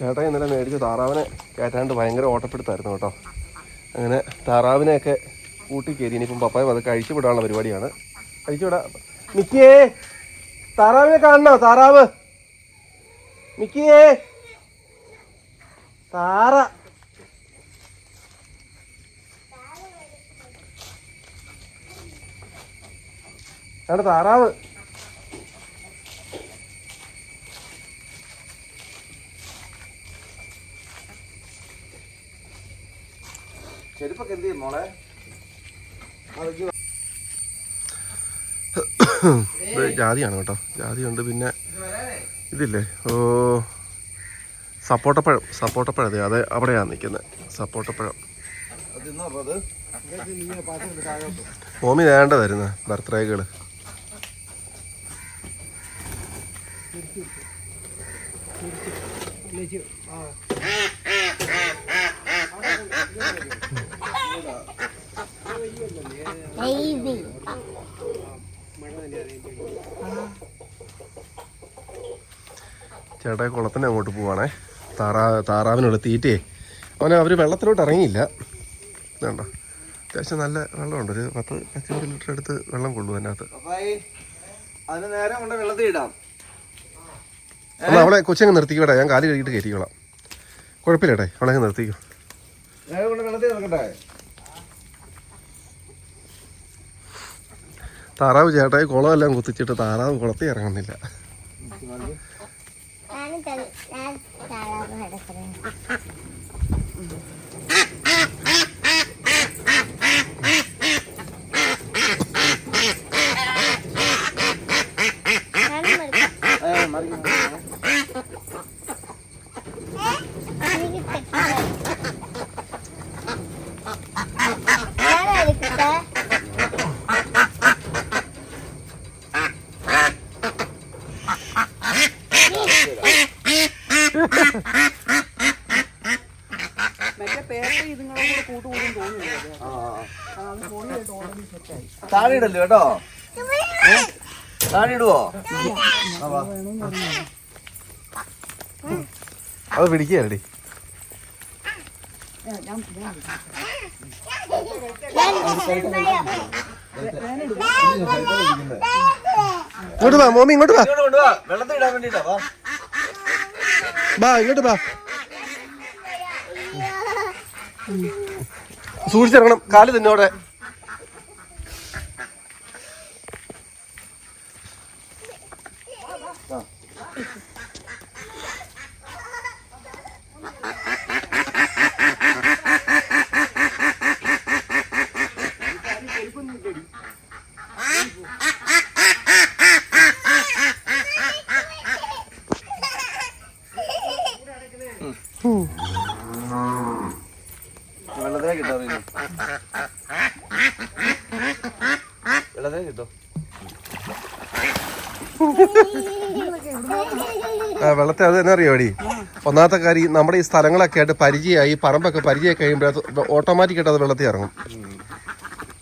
ചേട്ടാ ഇന്നലെ മേടിച്ച താറാവിനെ കയറ്റാണ്ട് ഭയങ്കര ഓട്ടപ്പെടുത്തായിരുന്നു കേട്ടോ. അങ്ങനെ താറാവിനെയൊക്കെ കൂട്ടി കയറി ഇനിയിപ്പം പപ്പായം അത് കഴിച്ചു വിടാനുള്ള പരിപാടിയാണ്. കഴിച്ചു വിടാ. മിക്കിയേ താറാവിനെ കാണണോ? താറാവ്. മിക്കിയേ. താറ. താറാവ്. ചെരുപ്പൊക്കെ എന്ത് ചെയ്യും മോളെ? ജാതിയാണ് കേട്ടോ. ജാതിയുണ്ട് പിന്നെ ഇതില്ലേ? ഓ സപ്പോട്ടപ്പഴം സപ്പോട്ടപ്പഴം അതെ അതെ അവിടെയാണ് നിൽക്കുന്നത് സപ്പോട്ടപ്പഴം. ഹോമി അപ്പൊ അത്? മോമി വേണ്ട തരുന്ന ബർത്ത്ഡേകൾ. ചേട്ടാ കുളത്തിന് അങ്ങോട്ട് പോവാണേ. താറാ താറാവിനുള്ള തീറ്റയെ. അവനെ അവർ വെള്ളത്തിലോട്ട് ഇറങ്ങിയില്ല. വേണ്ട അത്യാവശ്യം നല്ല വെള്ളമുണ്ട്. ഒരു പത്ത് അഞ്ചൂറ് ലിറ്റർ എടുത്ത് വെള്ളം കൊള്ളു അതിനകത്ത്. അതിന് നേരെ കൊണ്ട് വെള്ളത്തിൽ ഇടാം. എന്നാൽ അവളെ കൊച്ചങ്ങ് നിർത്തിക്കട്ടെ ഞാൻ കാൽ കഴുകിയിട്ട് കയറ്റിക്കോളാം. കുഴപ്പമില്ലേട്ടെ അവളെ നിർത്തിക്കോ. നേരെ കൊണ്ട് വെള്ളത്തിൽ ഇറക്കട്ടെ താറാവ് ചേട്ടായി കുളമെല്ലാം കുത്തിച്ചിട്ട് താറാവ് കുളത്തിൽ ഇറങ്ങുന്നില്ല. ഞാൻ താറാവ് കിടക്കുന്നത് ഞാനും മറിക്കാം. ഏ, മറിക്ക്, മറിക്ക്. എനിക്ക് തെറ്റില്ല. ഞാൻ എടുക്കട്ടെ മറ്റേ പേപ്പർ ഇതുങ്ങളും കൂടെ കൂട്ടുകൂടും തോന്നുന്നില്ല ആ, ആ, അത് പൊടിയായിട്ട് ഓൾറെഡി സെറ്റായി ഇടല്ലോ കേട്ടോ? ഏ? താഴെ ഇടുവോ ആ, വാ. അത് ഞാൻ ഇങ്ങോട്ട് വാ മോമി ഇങ്ങോട്ട് വാ. ഇങ്ങോട്ട് കൊണ്ടുവാ. വെള്ളത്തിൽ ഇടാൻ വേണ്ടിട്ടാ വാ. ഇങ്ങോട്ട് വാ. സൂക്ഷിച്ചിറങ്ങണം. കാൽ തന്നോടെ. വെള്ളത്തിലേക്ക് കിട്ടോ ഇട്ടോ ആ, വെള്ളത്തെ അത് തന്നെ അറിയോ അടി ഒന്നാമത്തെ കാര്യം നമ്മുടെ ഈ സ്ഥലങ്ങളൊക്കെ ആയിട്ട് പരിചയമായി ഈ പറമ്പൊക്കെ പരിചയമായി കഴിയുമ്പോൾ ഓട്ടോമാറ്റിക് ആയിട്ട് അത് വെള്ളത്തിൽ ഇറങ്ങും.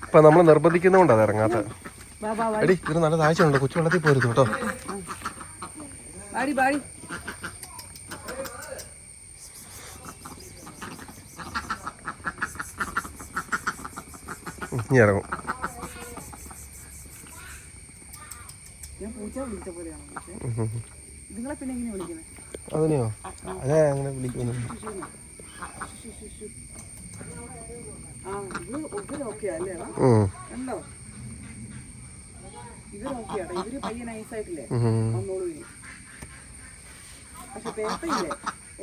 ഇപ്പൊ നമ്മൾ നിർബന്ധിക്കുന്നതുകൊണ്ട് അത് ഇറങ്ങാത്ത. എടി ഇതിന് നല്ല താഴ്ചയുണ്ട്? കൊച്ചു വെള്ളത്തിൽ പോരുന്നു കേട്ടോ വാടി വാടി ഉം, ഇനി ഇറങ്ങും ഞാൻ പൂച്ച വിളിച്ച പോലെയാണ് പക്ഷേ നിങ്ങളെ പിന്നെ എങ്ങനെ വിളിക്കുന്നത് അതിനെയോ അതെ അങ്ങനെ വിളിക്കുന്നു ആ ഇത് ഇവരൊക്കെ അല്ലേ വാ? ഉം, കണ്ടോ ഇവരൊക്കെ ആട്ടെ ഇവർ പയ്യെ നൈസായിട്ടില്ലേ അതിനെയോ? അതെ അങ്ങനെ വിളിക്കുന്നു.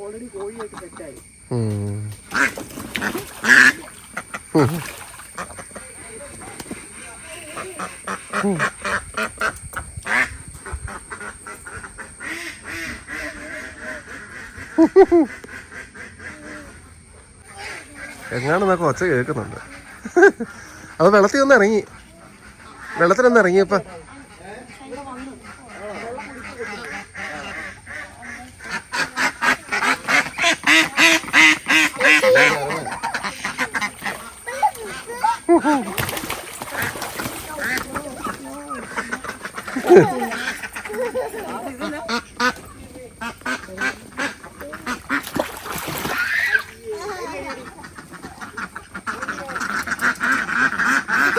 ഓൾറെഡി കോഴിയായിട്ട് സെറ്റായി ഉം. എങ്ങാണെന്നൊക്കെ ഒച്ച കേൾക്കുന്നുണ്ട് അത് വെള്ളത്തിൽ ഒന്ന് ഇറങ്ങി വെള്ളത്തിലൊന്ന് ഇറങ്ങിയപ്പോ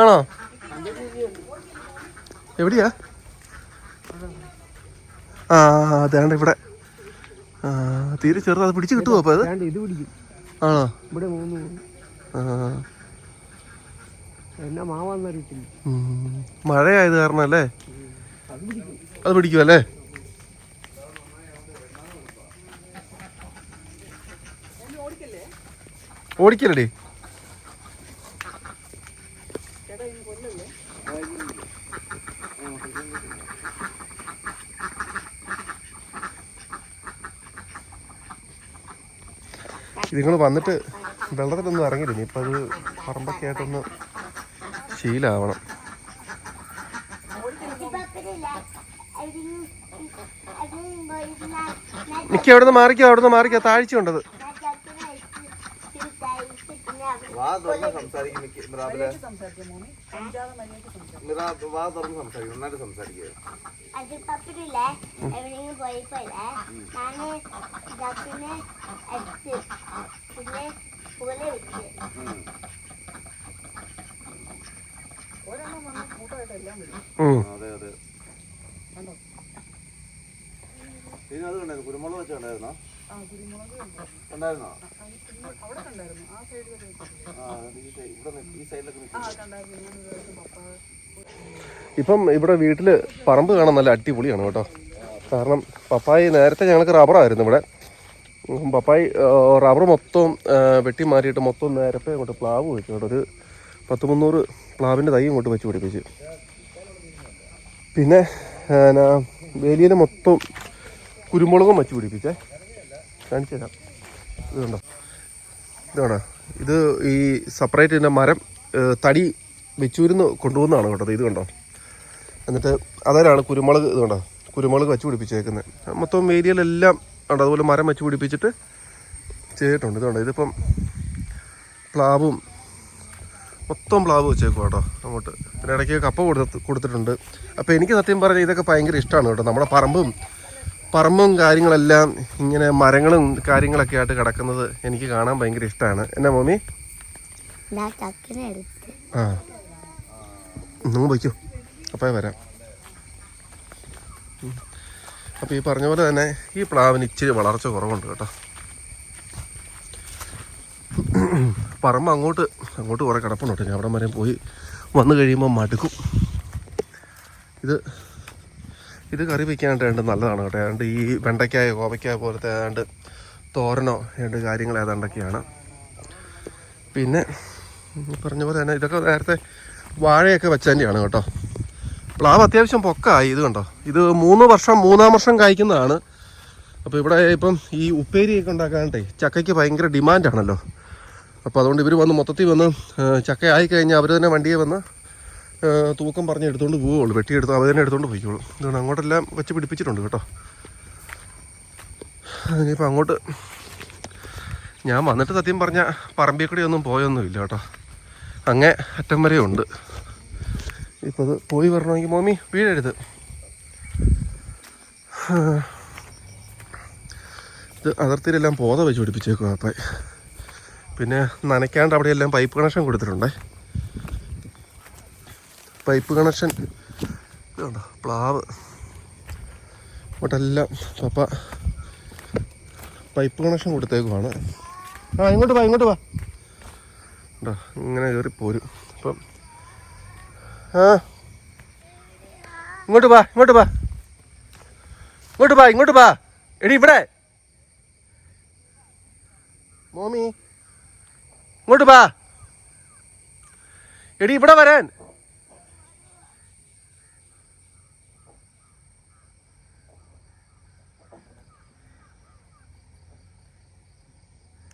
ആണോ? എവിടെയാ? ആ അതാണ്ട് ഇവിടെ. ആ തീരെ ചെറുത്. അത് പിടിച്ച് കിട്ടുമോ അപ്പൊ അത്? ഇത് പിടിക്കും. ആണോ? ഇവിടെ മൂന്ന് ആ എന്നാ മാവാന്നറിയത്തില്ല. മഴയായത് കാരണം അല്ലേ? അത് പിടിക്കും. അല്ലേ? ഓടിക്കലടി നിങ്ങൾ വന്നിട്ട് വെള്ളത്തിലൊന്നും ഇറങ്ങില്ല ഇനിയിപ്പോൾ അത് പറമ്പൊക്കെ ആയിട്ടൊന്ന് ശീലാവണം. മിക്ക അവിടുന്ന് മാറിക്കോ അവിടുന്ന് മാറിക്കോ. താഴ്ച ഉണ്ടത്. വാ തുറന്ന് സംസാരിക്കും മിക്ക മോനെ. അഞ്ചാറ് മര്യാദ സംസാരിക്കാം. മിറാബ് വാ തുറന്ന് സംസാരിക്കും നന്നായിട്ട് സംസാരിക്കുക അത് പപ്പരില്ലേ എവിടെയെങ്കിലും പോയപ്പോല്ലേ ഞാൻ ഇതാക്കിനെ അടിച്ച് പിന്നെ പോലെ വെച്ച്. ഒരെണ്ണം വന്ന് കൂട്ടമായിട്ട് എല്ലാം വരും. അതെ അതെ. കണ്ടോ? ഇനി അത് കണ്ടായിരുന്നു കുരുമുളക് വെച്ച് കണ്ടായിരുന്നോ? ആ കുരുമുളക് ഉണ്ടായിരുന്നു. ആ, സൈഡിലൊക്കെ ഈ സൈഡിലൊക്കെ ആ ഇപ്പം ഇവിടെ വീട്ടിൽ പറമ്പ് കാണാൻ നല്ല അടിപൊളിയാണ് കേട്ടോ. കാരണം പപ്പായി നേരത്തെ ഞങ്ങൾക്ക് റബ്ബറായിരുന്നു ഇവിടെ. പപ്പായി റബ്ബർ മൊത്തം വെട്ടി മാറിയിട്ട് മൊത്തം നേരത്തെ ഇങ്ങോട്ട് പ്ലാവ് വെച്ചു കേട്ടോ. ഒരു പത്ത് മുന്നൂറ് പ്ലാവിന്റെ തൈ ഇങ്ങോട്ട് വെച്ച് പിടിപ്പിച്ച്. പിന്നെ വേലിയിൽ മൊത്തം കുരുമുളകും വെച്ച് പിടിപ്പിച്ചേ. കാണിച്ചു തരാം ഇത് ഇതാണ്? ഇത് ഈ സെപ്പറേറ്റ് ഇതിന്റെ മരം തടി വെച്ചൂരിന്ന് കൊണ്ടുപോകുന്നതാണ് കേട്ടോ. ഇത് കണ്ടോ? എന്നിട്ട് അതിലാണ് കുരുമുളക് ഇത് കണ്ടോ കുരുമുളക് വെച്ച് പിടിപ്പിച്ചേക്കുന്നത്. മൊത്തം ഏരിയയിലെല്ലാം ഉണ്ട് അതുപോലെ മരം വെച്ച് പിടിപ്പിച്ചിട്ട് ചെയ്തിട്ടുണ്ട്. ഇതുണ്ട്? ഇതിപ്പം പ്ലാവും മൊത്തം പ്ലാവ് വെച്ചേക്കും കേട്ടോ. അങ്ങോട്ട്. പിന്നെ ഇടയ്ക്ക് കപ്പ കൊടുത്ത് കൊടുത്തിട്ടുണ്ട്. അപ്പോൾ എനിക്ക് സത്യം പറഞ്ഞാൽ ഇതൊക്കെ ഭയങ്കര ഇഷ്ടമാണ് കേട്ടോ. നമ്മുടെ പറമ്പും പറമ്പും കാര്യങ്ങളെല്ലാം ഇങ്ങനെ മരങ്ങളും കാര്യങ്ങളൊക്കെ ആയിട്ട് കിടക്കുന്നത് എനിക്ക് കാണാൻ ഭയങ്കര ഇഷ്ടമാണ് എന്നാ മോമി? ആ. നിങ്ങൾ വയ്ക്കൂ അപ്പോൾ വരാം. അപ്പോൾ ഈ പറഞ്ഞ പോലെ തന്നെ ഈ പ്ലാവിന് ഇച്ചിരി വളർച്ച കുറവുണ്ട് കേട്ടോ. പറമ്പ് അങ്ങോട്ട് അങ്ങോട്ട് കുറേ കിടപ്പുണ്ട് കേട്ടോ. ഞാൻ അവിടെ വരെ പോയി വന്നു കഴിയുമ്പോൾ മടുക്കും. ഇത് ഇത് കറി വയ്ക്കാനായിട്ട് ഏതാണ്ട് നല്ലതാണ് കേട്ടോ. ഏതാണ്ട് ഈ വെണ്ടയ്ക്കായ കോവയ്ക്കായ പോലത്തെ ഏതാണ്ട് തോരനോ ഏതാണ്ട് കാര്യങ്ങൾ ഏതാണ്ടൊക്കെയാണ്. പിന്നെ പറഞ്ഞ പോലെ തന്നെ ഇതൊക്കെ നേരത്തെ വാഴയൊക്കെ വെച്ചതിന്റെയാണ് കേട്ടോ. പ്ലാവ് അത്യാവശ്യം പൊക്കമായി ഇത് കണ്ടോ. ഇത് മൂന്ന് വർഷം മൂന്നാം വർഷം കായ്ക്കുന്നതാണ്. അപ്പോൾ ഇവിടെ ഇപ്പം ഈ ഉപ്പേരിയൊക്കെ ഉണ്ടാക്കാനായിട്ടേ ചക്കയ്ക്ക് ഭയങ്കര ഡിമാൻഡാണല്ലോ. അപ്പോൾ അതുകൊണ്ട് ഇവർ വന്ന് മൊത്തത്തിൽ വന്ന് ചക്കയായി ചക്ക ആയിക്കഴിഞ്ഞാൽ അവർ തന്നെ വണ്ടിയെ വന്ന് തൂക്കം പറഞ്ഞ് എടുത്തുകൊണ്ട് പോവുള്ളൂ വെട്ടിയെടുത്ത് അവർ തന്നെ എടുത്തുകൊണ്ട് പോയിക്കോളൂ. ഇതുകൊണ്ട് അങ്ങോട്ടെല്ലാം വെച്ച് പിടിപ്പിച്ചിട്ടുണ്ട് കേട്ടോ. ഇനിയിപ്പോൾ അങ്ങോട്ട് ഞാൻ വന്നിട്ട് സത്യം പറഞ്ഞ പറമ്പിൽ ഒന്നും പോയൊന്നുമില്ല കേട്ടോ. അങ്ങേ അറ്റം വരെ ഉണ്ട്. ഇപ്പോൾ അത് പോയി വരണമെങ്കിൽ മോമി വീഴരുത് ഇത് അതിർത്തിയിലെല്ലാം പോത വെച്ച് പിടിപ്പിച്ചേക്കും അപ്പം പിന്നെ നനയ്ക്കാണ്ട് അവിടെയെല്ലാം പൈപ്പ് കണക്ഷൻ കൊടുത്തിട്ടുണ്ടേ. Pipe connection. പ്ലാവ്. ഇങ്ങോട്ടെല്ലാം പപ്പ പൈപ്പ് കണക്ഷൻ കൊടുത്തേക്കുവാണ്. ആ ഇങ്ങോട്ട് വാ ഇങ്ങോട്ട് വാ. ഉണ്ടോ ഇങ്ങനെ കയറി പോരും. അപ്പം ആ. ഇങ്ങോട്ട് വാ ഇങ്ങോട്ട് വാ. ഇങ്ങോട്ട് വാ ഇങ്ങോട്ട് വാ. എടി ഇവിടെ. മോമി. ഇങ്ങോട്ട് വാ. എടി ഇവിടെ വരാൻ.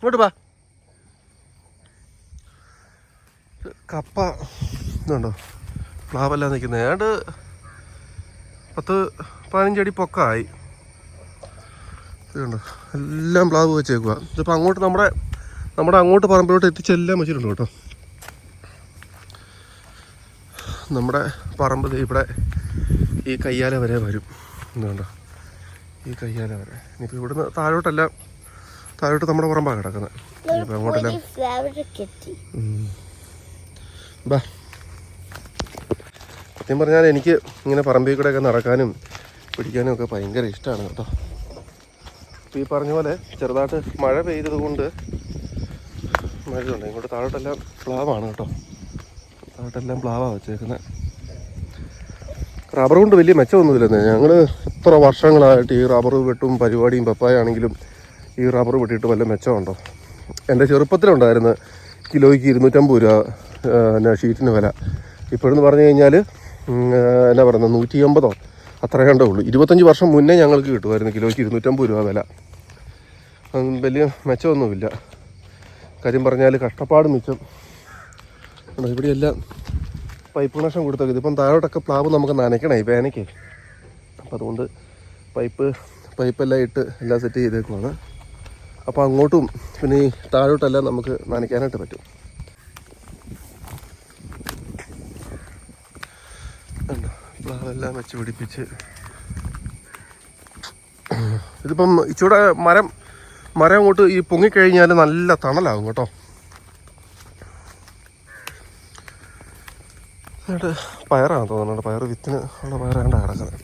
ഇങ്ങോട്ട് വാ. കപ്പ ഇതുണ്ടോ? പ്ലാവല്ല നിൽക്കുന്നത് ഏതാണ്ട് പത്ത് പതിനഞ്ചടി പൊക്കമായി ഇതുണ്ട്. എല്ലാം പ്ലാവ് വെച്ചേക്കുക ഇതിപ്പോൾ അങ്ങോട്ട് നമ്മുടെ നമ്മുടെ അങ്ങോട്ട് പറമ്പിലോട്ട് എത്തിച്ചെല്ലാം വെച്ചിട്ടുണ്ട് കേട്ടോ. നമ്മുടെ പറമ്പ് ഇവിടെ ഈ കയ്യാല വരെ വരും. എന്തുകൊണ്ടോ ഈ കയ്യാല വരെ. ഇനിയിപ്പോൾ ഇവിടുന്ന് താഴോട്ടെല്ലാം താഴോട്ട് നമ്മുടെ പുറമ്പാണ് കിടക്കുന്നത് അങ്ങോട്ടെല്ലാം. ബാ. സത്യം പറഞ്ഞാൽ എനിക്ക് ഇങ്ങനെ പറമ്പിൽ കൂടെ ഒക്കെ നടക്കാനും പിടിക്കാനും ഒക്കെ ഭയങ്കര ഇഷ്ടമാണ് കേട്ടോ. ഇപ്പം ഈ പറഞ്ഞ പോലെ ചെറുതായിട്ട് മഴ പെയ്തത് കൊണ്ട് ഉണ്ട്. ഇങ്ങോട്ട് താഴോട്ടെല്ലാം പ്ലാവാണ് കേട്ടോ. താഴോട്ടെല്ലാം പ്ലാവാണ് വെച്ചേക്കുന്നത് റബ്ബർ കൊണ്ട് വലിയ മെച്ചമൊന്നുമില്ലെന്നേ. ഞങ്ങൾ ഇത്ര വർഷങ്ങളായിട്ട് ഈ റബ്ബർ വെട്ടും പരിപാടിയും പപ്പായ ആണെങ്കിലും ഈ റബ്ബർ വെട്ടിയിട്ട് വല്ല മെച്ചമുണ്ടോ? എന്റെ ചെറുപ്പത്തിലുണ്ടായിരുന്നു കിലോയ്ക്ക് ഇരുന്നൂറ്റമ്പത് രൂപ എന്നാ ഷീറ്റിന് വില. ഇപ്പോഴെന്ന് പറഞ്ഞു കഴിഞ്ഞാൽ എന്നാ പറയുന്നത് നൂറ്റി അമ്പതോ അത്രേ കണ്ടേ ഉള്ളൂ. ഇരുപത്തഞ്ച് വർഷം മുന്നേ ഞങ്ങൾക്ക് കിട്ടുമായിരുന്നു കിലോയ്ക്ക് ഇരുന്നൂറ്റമ്പത് രൂപ വില. വലിയ മെച്ചമൊന്നുമില്ല. കാര്യം പറഞ്ഞാൽ കഷ്ടപ്പാട് മിച്ചം. ഇവിടെയെല്ലാം പൈപ്പ് കണക്ഷൻ കൊടുത്തൊക്കെ. ഇതിപ്പം താഴോട്ടൊക്കെ പ്ലാവ് നമുക്ക് നനയ്ക്കണേ വേനയ്ക്ക്. അപ്പം അതുകൊണ്ട് പൈപ്പ് പൈപ്പെല്ലാം ഇട്ട് എല്ലാം സെറ്റ് ചെയ്തേക്കുവാണ്. അപ്പോൾ അങ്ങോട്ടും പിന്നെ ഈ താഴോട്ടെല്ലാം നമുക്ക് നനയ്ക്കാനായിട്ട് പറ്റും? പ്ലാവെല്ലാം വെച്ച് പിടിപ്പിച്ച്. ഇതിപ്പം ഇച്ചിരൂടെ മരം മരം അങ്ങോട്ട് ഈ പൊങ്ങിക്കഴിഞ്ഞാൽ നല്ല തണലാകും കേട്ടോ. പയറാണ് തോന്നുന്നുണ്ട്. പയർ വിത്തിന് ഉള്ള പയറാണ്ട് കിടക്കുന്നത്.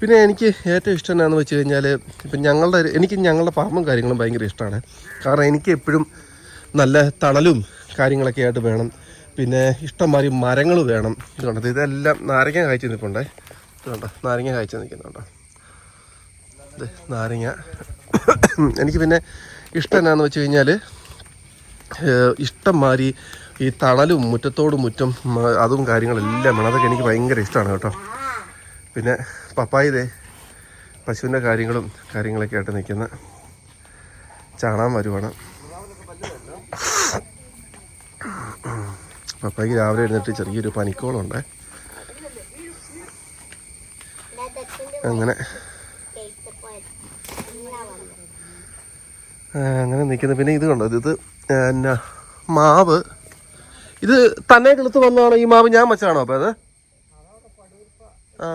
പിന്നെ എനിക്ക് ഏറ്റവും ഇഷ്ടം എന്നാന്ന് വെച്ച് കഴിഞ്ഞാൽ ഇപ്പം ഞങ്ങളുടെ എനിക്ക് ഞങ്ങളുടെ പാമ്പും കാര്യങ്ങളും ഭയങ്കര ഇഷ്ടമാണ്. കാരണം എനിക്ക് എപ്പോഴും നല്ല തണലും കാര്യങ്ങളൊക്കെ ആയിട്ട് വേണം. പിന്നെ ഇഷ്ടംമാതിരി മരങ്ങൾ വേണം. ഇത് കണ്ടത് ഇതെല്ലാം നാരങ്ങ കായ്ച്ചു നിൽപ്പുണ്ടേ. ഇതുകൊണ്ട് കണ്ടോ? നാരങ്ങ കായ്ച്ചു നിൽക്കുന്നുണ്ടോ ഇത് നാരങ്ങ. എനിക്ക് പിന്നെ ഇഷ്ടം എന്നാന്ന് വെച്ച് കഴിഞ്ഞാൽ ഇഷ്ടം മാതിരി ഈ തണലും മുറ്റത്തോടും മുറ്റം അതും കാര്യങ്ങളെല്ലാം വേണം. അതൊക്കെ എനിക്ക് ഭയങ്കര ഇഷ്ടമാണ് കേട്ടോ. പിന്നെ പപ്പായ ഇതേ പശുവിന്റെ കാര്യങ്ങളും കാര്യങ്ങളൊക്കെ ആയിട്ട് നിൽക്കുന്ന ചാണാൻ വരുവാണ്. പപ്പായ്ക്ക് രാവിലെ എഴുന്നേറ്റ് ചെറിയൊരു പനിക്കോളുണ്ട്. അങ്ങനെ. അങ്ങനെ നിൽക്കുന്ന. പിന്നെ ഇത് കണ്ടോ? ഇത് എന്നാ മാവ്. ഇത് തന്നെ കിളുത്ത് വന്നതാണോ ഈ മാവ് ഞാൻ വെച്ചാണോ അപ്പോൾ അത്? ആ.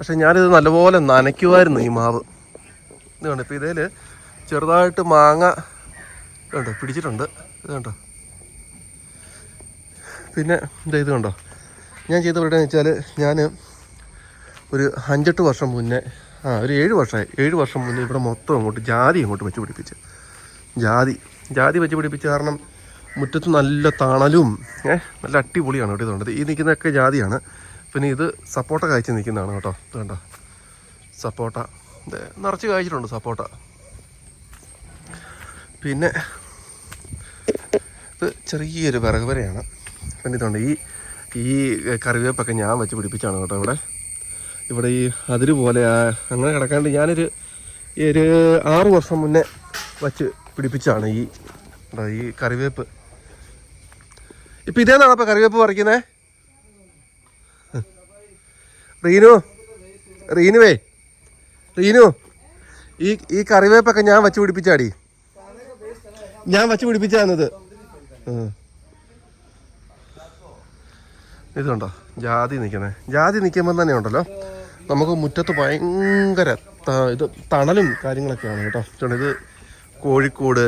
പക്ഷെ ഞാനിത് നല്ലപോലെ നനയ്ക്കുമായിരുന്നു ഈ മാവ്. ഇത് കണ്ടോ ഇപ്പം ഇതേൽ ചെറുതായിട്ട് മാങ്ങ കണ്ടോ പിടിച്ചിട്ടുണ്ട്. ഇത് കണ്ടോ. പിന്നെ ഇത് ഇത് കണ്ടോ. ഞാൻ ചെയ്ത പറയുന്നത് വെച്ചാൽ ഞാൻ ഒരു അഞ്ചെട്ട് വർഷം മുന്നേ ആ ഒരു ഏഴ് വർഷമായി ഏഴ് വർഷം മുന്നേ ഇവിടെ മൊത്തം അങ്ങോട്ട് ജാതി അങ്ങോട്ട് വെച്ച് പിടിപ്പിച്ച്. ജാതി ജാതി വെച്ച് പിടിപ്പിച്ച് കാരണം മുറ്റത്ത് നല്ല തണലും ഏഹ് നല്ല അടിപൊളിയാണ് കേട്ടോ ഇതുകൊണ്ട്. ഈ നിൽക്കുന്നതൊക്കെ ജാതിയാണ്. പിന്നെ ഇത് സപ്പോട്ട കായ്ച്ച് നിൽക്കുന്നതാണ് കേട്ടോ. കണ്ടോ? സപ്പോട്ട. നിറച്ച് കായ്ച്ചിട്ടുണ്ട് സപ്പോട്ട. പിന്നെ ഇത് ചെറിയൊരു വിറക് വരെയാണ് പിന്നെ ഇതുണ്ട് ഈ ഈ കറിവേപ്പൊക്കെ ഞാൻ വെച്ച് പിടിപ്പിച്ചാണ് കേട്ടോ ഇവിടെ. ഇവിടെ ഈ അതിര് പോലെ അങ്ങനെ കിടക്കാണ്ട് ഞാനൊരു ഒരു ആറ് വർഷം മുന്നേ വച്ച് പിടിപ്പിച്ചാണ് ഈ കറിവേപ്പ്. ഇപ്പം ഇതേന്നാണ് ഇപ്പം കറിവേപ്പ് പറിക്കുന്നേ? റീനു റീനുവേ റീനു ഈ ഈ കറിവേപ്പൊക്കെ ഞാൻ വച്ച് പിടിപ്പിച്ചാടി. ഞാൻ വച്ച് പിടിപ്പിച്ചത് ഇതുണ്ടോ? ജാതി നിൽക്കണേ. ജാതി നിൽക്കുമ്പോൾ തന്നെ ഉണ്ടല്ലോ. നമുക്ക് മുറ്റത്ത് ഭയങ്കര ഇത് തണലും കാര്യങ്ങളൊക്കെയാണ് കേട്ടോ. ഇതുണ്ട് ഇത് കോഴിക്കോട്.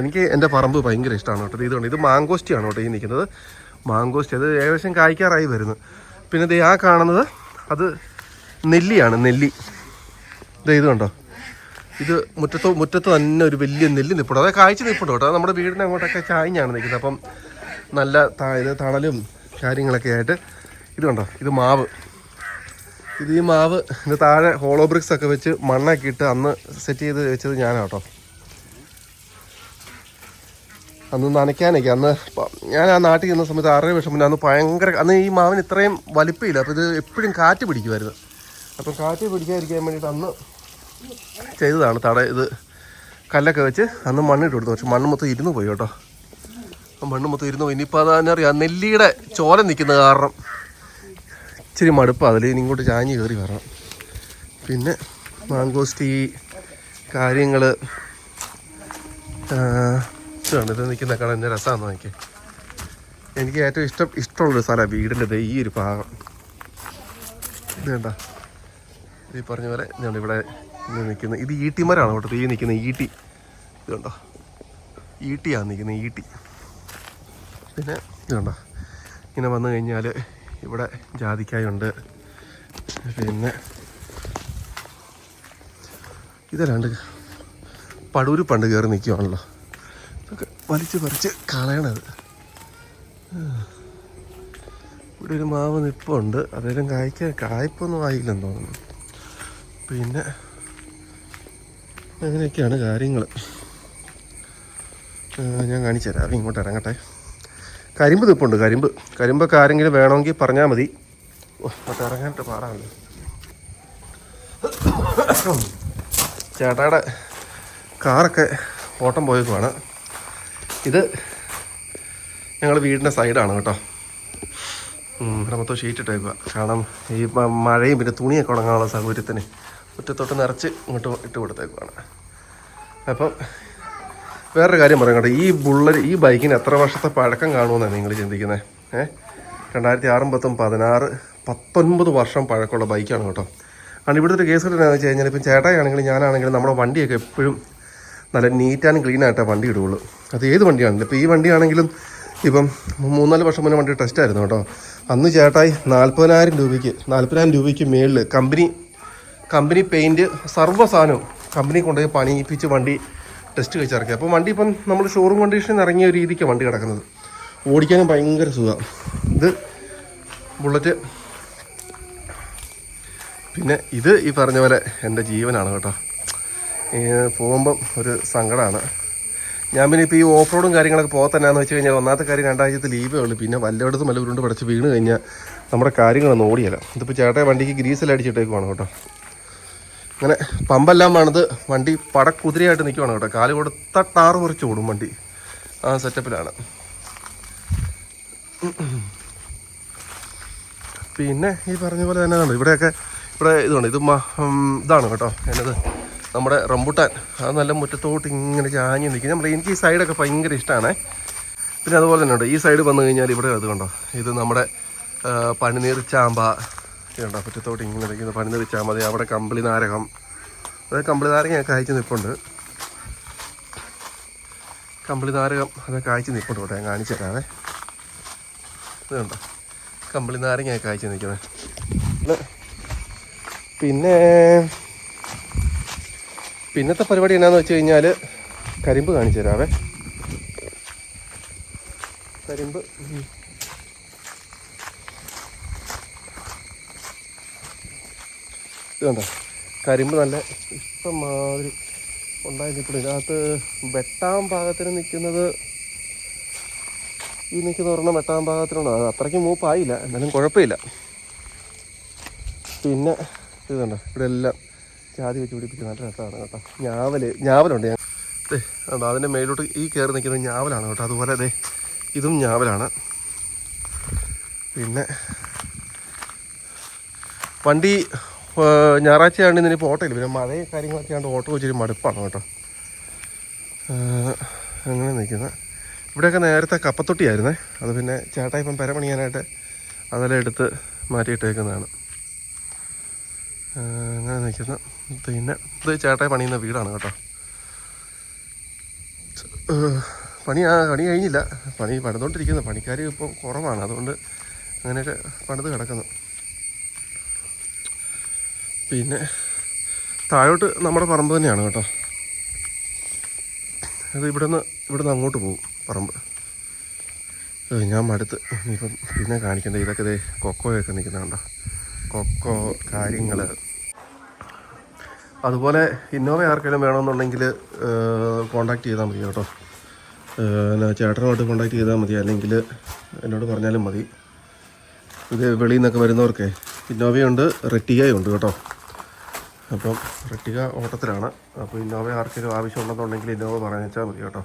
എനിക്ക് എന്റെ പറമ്പ് ഭയങ്കര ഇഷ്ടമാണ് കേട്ടോ. ഇതുകൊണ്ട് ഇത് മാങ്കോസ്റ്റിയാണ് കേട്ടോ ഈ നിൽക്കുന്നത്. മാങ്കോസ്റ്റി അത് ഏകദേശം കായ്ക്കാറായി വരുന്നു. പിന്നെ ദേ ആ കാണുന്നത് അത് നെല്ലിയാണ് നെല്ലി. ദേ ഇത് കണ്ടോ? ഇത് മുറ്റത്ത് മുറ്റത്ത് തന്നെ ഒരു വലിയ നെല്ലി നിൽപ്പുണ്ട് അതായത് കാഴ്ച നിൽപ്പുണ്ട് കേട്ടോ. നമ്മുടെ വീടിന് അങ്ങോട്ടൊക്കെ ചായഞ്ഞാണ് നിൽക്കുന്നത്. അപ്പം നല്ല ഇത് തണലും കാര്യങ്ങളൊക്കെ ആയിട്ട് ഇത് കണ്ടോ? ഇത് മാവ്. ഇത് ഈ മാവ് ഇത് താഴെ ഹോളോ ബ്രിക്സ് ഒക്കെ വെച്ച് മണ്ണൊക്കെ ഇട്ട് അന്ന് സെറ്റ് ചെയ്ത് വെച്ചത് ഞാനാണ് കേട്ടോ. അന്ന് നനയ്ക്കാനൊക്കെ അന്ന് ഞാൻ ആ നാട്ടിൽ ചെന്ന സമയത്ത് ആറര വർഷം മുന്നേ അന്ന് ഭയങ്കര അന്ന് ഈ മാവിന് ഇത്രയും വലിപ്പമില്ല. അപ്പോൾ ഇത് എപ്പോഴും കാറ്റ് പിടിക്കുമായിരുന്നു. അപ്പം കാറ്റ് പിടിക്കാതിരിക്കാൻ വേണ്ടിയിട്ട് അന്ന് ചെയ്തതാണ് തട ഇത് കല്ലൊക്കെ വെച്ച് അന്ന് മണ്ണിട്ട് കൊടുത്തു. പക്ഷെ മണ്ണ് മൊത്തം ഇരുന്ന് പോയി കേട്ടോ. മണ്ണ് മൊത്തം ഇരുന്ന് പോയി. ഇനിയിപ്പോൾ അത് തന്നെ അറിയാം നെല്ലിയുടെ ചോല നിൽക്കുന്ന കാരണം ഇച്ചിരി മടുപ്പ് അതിൽ. ഇനി ഇങ്ങോട്ട് ചാഞ്ഞ് കയറി വരണം. പിന്നെ മാങ്കോസ്റ്റി കാര്യങ്ങൾ ഇതാണ് ഇത് നിൽക്കുന്ന കാണാൻ എന്റെ രസമാണെന്ന് എനിക്ക് എനിക്ക് ഏറ്റവും ഇഷ്ടം ഇഷ്ടമുള്ളൊരു സ്ഥലമാണ് വീടിന്റെ ഈ ഒരു ഭാഗം. ഇത് ഈ പറഞ്ഞ പോലെ ഇതാണ് ഇവിടെ നിൽക്കുന്നത് ഇത് ഈട്ടിമരാണ് കേട്ടോ. ഈ നിൽക്കുന്ന ഈട്ടി. ഇത് കണ്ടോ? ഈട്ടിയാണ് നിൽക്കുന്നത് ഈട്ടി. പിന്നെ ഇത് കണ്ടോ? ഇങ്ങനെ വന്നു കഴിഞ്ഞാൽ ഇവിടെ ജാതിക്കായുണ്ട്. പിന്നെ ഇതല്ലാണ്ട് പടൂര് പണ്ട് കയറി നിൽക്കുവാണല്ലോ. വലിച്ച് പറിച്ച് കളയണത്. ഇവിടെ ഒരു മാവ് നിപ്പുണ്ട്. അതേലും കായ്ക്കാൻ കായ്പൊന്നും ആയില്ലെന്ന് തോന്നുന്നു. പിന്നെ അങ്ങനെയൊക്കെയാണ് കാര്യങ്ങൾ. ഞാൻ കാണിച്ചു തരാം. ഇങ്ങോട്ട് ഇറങ്ങട്ടെ. കരിമ്പ് നിപ്പുണ്ട് കരിമ്പ്. കരിമ്പൊക്കെ ആരെങ്കിലും വേണമെങ്കിൽ പറഞ്ഞാൽ മതി. ഓ അങ്ങോട്ട് ഇറങ്ങാനായിട്ട് പാടാണല്ലോ. ചേട്ടായുടെ കാറൊക്കെ ഓട്ടം പോയേക്കുവാണ്. ഇത് ഞങ്ങൾ വീടിന്റെ സൈഡാണ് കേട്ടോ. ഇവിടെ മൊത്തം ഷീറ്റ് ഇട്ടേക്കുക കാരണം ഈ മഴയും പിന്നെ തുണിയൊക്കെ ഉണങ്ങാനുള്ള സൗകര്യത്തിന് മുറ്റത്തോട്ട് നിറച്ച് ഇങ്ങോട്ട് ഇട്ട് കൊടുത്തേക്കുവാണ്. അപ്പം വേറൊരു കാര്യം പറയാം കേട്ടോ. ഈ ബുള്ളറ്റ് ഈ ബൈക്കിന് എത്ര വർഷത്തെ പഴക്കം കാണുമെന്നാണ് നിങ്ങൾ ചിന്തിക്കുന്നത് ഏഹ് രണ്ടായിരത്തി ആറും പത്തും പതിനാറ് പത്തൊൻപത് വർഷം പഴക്കമുള്ള ബൈക്കാണ് കേട്ടോ. കാരണം ഇവിടുത്തെ ഒരു കേസ് കിട്ടുന്നതെന്ന് വെച്ച് കഴിഞ്ഞാൽ ഇപ്പം ചേട്ടായാണെങ്കിലും ഞാനാണെങ്കിലും നമ്മുടെ വണ്ടിയൊക്കെ എപ്പോഴും നല്ല നീറ്റ് ആൻഡ് ക്ലീൻ ആയിട്ടാണ് വണ്ടി ഇടുകയുള്ളൂ അത് ഏത് വണ്ടിയാണെങ്കിലും. ഇപ്പോൾ ഈ വണ്ടിയാണെങ്കിലും ഇപ്പം മൂന്നാൽ വർഷം മുന്നേ വണ്ടി ടെസ്റ്റ് ആയിരുന്നു കേട്ടോ. അന്ന് ചേട്ടായി നാൽപ്പതിനായിരം രൂപയ്ക്ക് നാൽപ്പതിനായിരം രൂപയ്ക്ക് മേളിൽ കമ്പനി കമ്പനി പെയിന്റ് സർവ സാധനവും കമ്പനി കൊണ്ടുപോയി പണിയിപ്പിച്ച് വണ്ടി ടെസ്റ്റ് കഴിച്ചിറക്കി. അപ്പോൾ വണ്ടി ഇപ്പം നമ്മൾ ഷോറൂം കണ്ടീഷനിൽ ഇറങ്ങിയ ഒരു രീതിക്ക് വണ്ടി കിടക്കുന്നത്. ഓടിക്കാനും ഭയങ്കര സുഖമാണ് ഇത് ബുള്ളറ്റ് പിന്നെ ഇത് ഈ പറഞ്ഞ പോലെ എന്റെ ജീവനാണ് കേട്ടോ. പോകുമ്പം ഒരു സങ്കടമാണ് ഞാൻ പിന്നെ ഇപ്പോൾ ഈ ഓഫ് റോഡും കാര്യങ്ങളൊക്കെ പോകത്തന്നാന്ന് വെച്ച് കഴിഞ്ഞാൽ ഒന്നാമത്തെ കാര്യം രണ്ടാഴ്ചത്തെ ലീവേ ഉള്ളൂ. പിന്നെ വല്ലയിടത്തും വല്ല ഉരുണ്ട് പടച്ച് വീണ് കഴിഞ്ഞാൽ നമ്മുടെ കാര്യങ്ങളൊന്നും ഓടിയല്ല. ഇതിപ്പോൾ ചേട്ടാ വണ്ടിക്ക് ഗ്രീസെല്ലാം അടിച്ചിട്ടേക്കുവാണ് കേട്ടോ. അങ്ങനെ പമ്പെല്ലാം വേണത് വണ്ടി പടക്കുതിരയായിട്ട് നിൽക്കുവാണ് കേട്ടോ. കാൽ കൊടുത്ത ടാറ് കുറച്ച് ഓടും വണ്ടി. ആ സെറ്റപ്പിലാണ് പിന്നെ ഈ പറഞ്ഞ പോലെ തന്നെ ഇവിടെയൊക്കെ ഇവിടെ ഇതുണ്ട്. ഇത് ഇതാണ് കേട്ടോ. എന്നത് നമ്മുടെ റംബുട്ടാൻ അത് നല്ല മുറ്റത്തോട്ട് ഇങ്ങനെ ചാഞ്ഞ് നിൽക്കും. നമ്മുടെ എനിക്ക് ഈ സൈഡൊക്കെ ഭയങ്കര ഇഷ്ടമാണ് പിന്നെ അതുപോലെ തന്നെ ഉണ്ട്. ഈ സൈഡ് വന്നു കഴിഞ്ഞാൽ ഇവിടെ അത് കണ്ടോ? ഇത് നമ്മുടെ പനിനീർ ചാമ്പ. ഉണ്ടോ മുറ്റത്തോട്ട് ഇങ്ങനെ നിൽക്കുന്ന. പനിനീർ ചാമ്പ. അവിടെ കമ്പിളി നാരകം. അത് കമ്പിളി നാരകയൊക്കെ അയച്ച് നിൽപ്പുണ്ട്. കമ്പിളി നാരകം അതൊക്കെ അയച്ച് നിൽപ്പുണ്ട് കേട്ടോ ഞാൻ കാണിച്ചു കണ്ടോ? കമ്പിളി നാരങ്ങയൊക്കെ അയച്ച് നിൽക്കുന്നത് പിന്നെ പിന്നത്തെ പരിപാടി എന്നാന്ന് വെച്ച് കഴിഞ്ഞാൽ കരിമ്പ് കാണിച്ചു തരാവേ. കരിമ്പ്. ഇതുണ്ടോ ഇത് കണ്ടോ? കരിമ്പ് നല്ല ഇഷ്ടമാതിരി ഉണ്ടായി നിൽക്കുന്നു ഇതിനകത്ത് വെട്ടാൻ ഭാഗത്തിന് നിൽക്കുന്നത് ഈ നിൽക്കുന്ന ഒരെണ്ണം വെട്ടാൻ അത് അത്രയ്ക്ക് മൂപ്പായില്ല. എന്നാലും കുഴപ്പമില്ല. പിന്നെ ഇത് കണ്ടോ? ഇവിടെ എല്ലാം ജാതി വെച്ച് പിടിപ്പിച്ച് നല്ല രസമാണ് കേട്ടോ. ഞാവൽ ഞാവലുണ്ട് ഞാൻ. കണ്ടോ അതിന്റെ മേലോട്ട് ഈ കയറി നിൽക്കുന്നത് ഞാവലാണ് കേട്ടോ. അതുപോലെ അതെ ഇതും ഞാവലാണ്. പിന്നെ വണ്ടി ഞായറാഴ്ച ആണ് ഇതിന് ഇപ്പോൾ ഓട്ടോ ഇല്ല പിന്നെ മഴയും കാര്യങ്ങളൊക്കെ ആണ്ട് ഓട്ടോ വെച്ചൊരു മടുപ്പാണ് കേട്ടോ. അങ്ങനെ നിൽക്കുന്നത് ഇവിടെയൊക്കെ നേരത്തെ കപ്പത്തൊട്ടിയായിരുന്നേ. അത് പിന്നെ ചേട്ടാ ഇപ്പം പെര പണിയാനായിട്ട് അതെല്ലാം എടുത്ത് മാറ്റിയിട്ടേക്കുന്നതാണ്. അങ്ങനെ നിൽക്കുന്ന. പിന്നെ ഇത് ചേട്ടായി പണിയുന്ന വീടാണ് കേട്ടോ. പണി ആ പണി കഴിഞ്ഞില്ല. പണി പണിതുകൊണ്ടിരിക്കുന്നു. പണിക്കാർ ഇപ്പോൾ കുറവാണ്. അതുകൊണ്ട് അങ്ങനെയൊക്കെ പണിത് കിടക്കുന്നു. പിന്നെ താഴോട്ട് നമ്മുടെ പറമ്പ് തന്നെയാണ് കേട്ടോ. അത് ഇവിടുന്ന് ഇവിടുന്ന് അങ്ങോട്ട് പോകും പറമ്പ്. ഞാൻ മടുത്ത്. ഇനിയിപ്പം പിന്നെ കാണിക്കണ്ട. ഇതൊക്കെ ഇതേ കൊക്കോയൊക്കെ നിൽക്കുന്ന കണ്ടോ കൊക്കോ കാര്യങ്ങൾ അതുപോലെ ഇന്നോവ ആർക്കെങ്കിലും വേണമെന്നുണ്ടെങ്കിൽ കോണ്ടാക്ട് ചെയ്താൽ മതി കേട്ടോ. ചേട്ടനുമായിട്ട് കോണ്ടാക്ട് ചെയ്താൽ മതി. അല്ലെങ്കിൽ എന്നോട് പറഞ്ഞാലും മതി. ഇത് വെളിയിൽ നിന്നൊക്കെ വരുന്നവർക്ക്. ഇന്നോവയുണ്ട് റെറ്റികയുണ്ട് കേട്ടോ. അപ്പം റെട്ടിക ഓട്ടത്തിലാണ്. അപ്പോൾ ഇന്നോവ ആർക്കെങ്കിലും ആവശ്യമുണ്ടെന്നുണ്ടെങ്കിൽ ഇന്നോവ പറഞ്ഞാൽ മതി കേട്ടോ.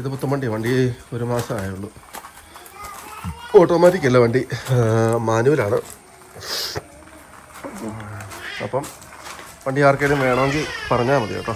ഇത് പുത്തുമണ്ടി വണ്ടി ഒരു മാസം ആയുള്ളൂ. ഓട്ടോമാറ്റിക് അല്ല വണ്ടി മാനുവലാണ്. അപ്പം വണ്ടി ആർക്കെങ്കിലും വേണമെങ്കിൽ പറഞ്ഞാൽ മതി കേട്ടോ.